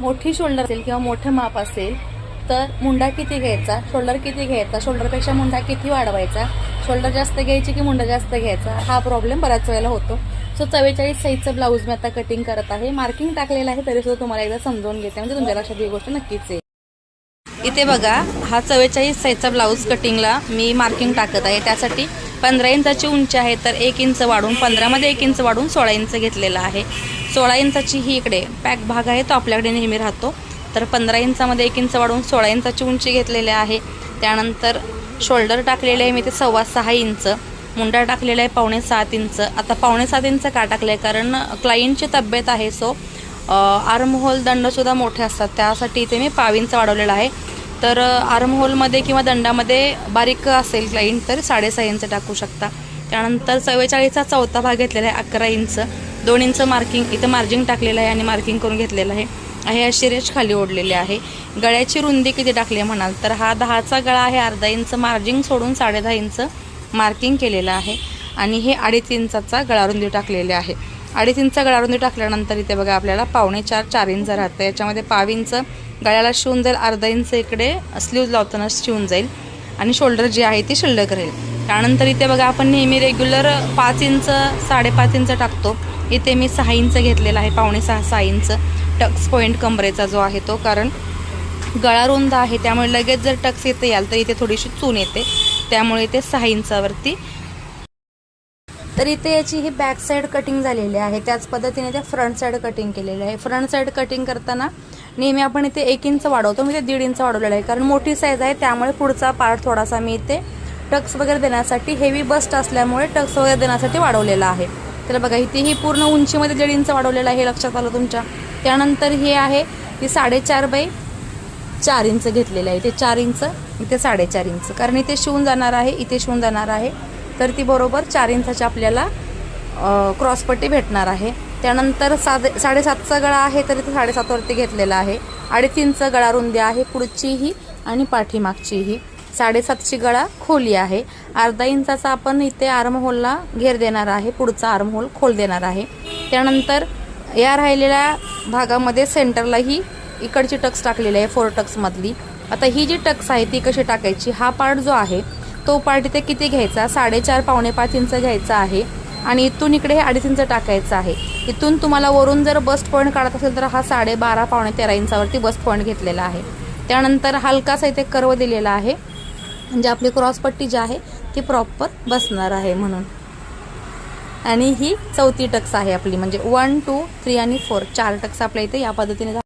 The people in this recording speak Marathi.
मोठी शोल्डर असेल किंवा मोठं माप असेल तर मुंडा किती घ्यायचा? शोल्डर किती घ्यायचा? शोल्डरपेक्षा मुंडा किती वाढवायचा? शोल्डर जास्त घ्यायची की मुंडा जास्त घ्यायचा? हा प्रॉब्लेम बऱ्याच वेळेला होतो. सो चव्वेचाळीस साईजचं ब्लाऊज मी आता कटिंग करत आहे. मार्किंग टाकलेलं आहे तरी सुद्धा तुम्हाला एकदा समजून घेते. म्हणजे तुमच्या लक्षात ही गोष्ट नक्कीच आहे. इथे बघा हा चव्वेचाळीस साईजचा ब्लाऊज कटिंगला मी मार्किंग टाकत आहे. त्यासाठी पंधरा इंचाची उंची आहे तर एक इंच वाढून पंधरामध्ये एक इंच वाढून सोळा इंच घेतलेला आहे. सोळा इंचाची ही इकडे पॅक भाग आहे तो आपल्याकडे नेहमी राहतो. तर पंधरा इंचामध्ये एक इंच वाढून सोळा इंचाची उंची घेतलेली आहे. त्यानंतर शोल्डर टाकलेले आहे मी ते सव्वा सहा इंच. मुंडा टाकलेला आहे पावणे सात इंच. आता पावणे सात इंच का टाकलं आहे कारण क्लायंटची तब्येत आहे सो आर्महोल दंडसुद्धा मोठे असतात. त्यासाठी इथे मी पाव इंच वाढवलेला आहे. तर आर्महोलमध्ये किंवा दंडामध्ये बारीक असेल क्लायंट तर साडेसहा इंच टाकू शकता. त्यानंतर चव्वेचाळीसचा चौथा भाग घेतलेला आहे अकरा इंच. दोन इंच मार्किंग इथं मार्जिंग टाकलेलं आहे आणि मार्किंग करून घेतलेलं आहे. हे अशी रेष खाली ओढलेली आहे. गळ्याची रुंदी किती टाकली आहे म्हणाल तर हा दहाचा गळा आहे अर्धा इंच मार्जिंग सोडून साडेदहा इंच मार्किंग केलेलं आहे. आणि हे अडीच इंचाचा गळारुंदी टाकलेली आहे. अडीच इंच गळारुंदी टाकल्यानंतर इथे बघा आपल्याला पावणे चार चार इंच राहतं. याच्यामध्ये पाव इंच गळ्याला शिवून जाईल अर्धा इंच इकडे स्लीव लावताना शिवून जाईल आणि शोल्डर जी आहे ती शिल्लक राहील त्यानंतर इथे बघा आपण नेहमी रेग्युलर पाच इंच साडेपाच इंच टाकतो. इथे मी सहा इंच घेतलेला आहे पावणे सहा सहा इंच. टक्स पॉईंट कमरेचा जो आहे तो कारण गळा रुंद आहे त्यामुळे लगेच जर टक्स येते याल तर इथे थोडीशी चून येते. त्यामुळे इथे सहा इंचावरती तर इथे याची ही बॅक साईड कटिंग झालेली आहे. त्याच पद्धतीने ते फ्रंट साईड कटिंग केलेली आहे. फ्रंट साईड कटिंग करताना नेहमी आपण इथे एक इंच वाढवतो मी ते दीड इंच वाढवलेलं आहे. कारण मोठी साईज आहे त्यामुळे पुढचा पार्ट थोडासा मी इथे टक्स वगैरे देण्यासाठी हेवी बस्ट असल्यामुळे टक्स वगैरे देण्यासाठी वाढवलेला आहे. तर बघा इथे ही पूर्ण उंचीमध्ये दीड इंच वाढवलेलं आहे हे लक्षात आलं तुमच्या. त्यानंतर हे आहे ती साडेचार बाय चार इंच घेतलेलं आहे. इथे चार इंच इथे साडेचार इंच कारण इथे शिवून जाणार आहे इथे शिवून जाणार आहे. तर ती बरोबर चार इंचाची आपल्याला क्रॉसपट्टी भेटणार आहे. त्यानंतर साधे साडेसातचा गळा आहे तर इथे साडेसातवरती घेतलेला आहे. अडीच इंच गळा रुंदी आहे पुढचीही आणि पाठीमागचीही. साडेसातची गळा खोली आहे. अर्धा इंचाचा आपण इथे आर्महोलला घेर देणार आहे पुढचा आर्महोल खोल देणार आहे. त्यानंतर या राहिलेल्या भागामध्ये सेंटरलाही इकडची टक्स टाकलेली आहे फोर टक्समधली आता ही जी टक्स आहे ती कशी टाकायची? हा पार्ट जो आहे तो पार्ट इथे किती घ्यायचा? साडेचार पावणे पाच इंच घ्यायचा आहे. आणि इथून इकडे हे अडीच इंच टाकायचं आहे. इथून तुम्हाला वरून जर बस्ट पॉईंट काढत असेल तर हा साडे बारा पावणे तेरा इंचावरती बस्ट पॉईंट घेतलेला आहे. त्यानंतर हलकासा इथे कर्व दिलेला आहे. म्हणजे आपली क्रॉसपट्टी जी आहे ती प्रॉपर बसणार आहे म्हणून. आणि ही चौथी टक्स आहे आपली. म्हणजे वन टू थ्री आणि फोर चार टक्स आपल्या इथे या पद्धतीने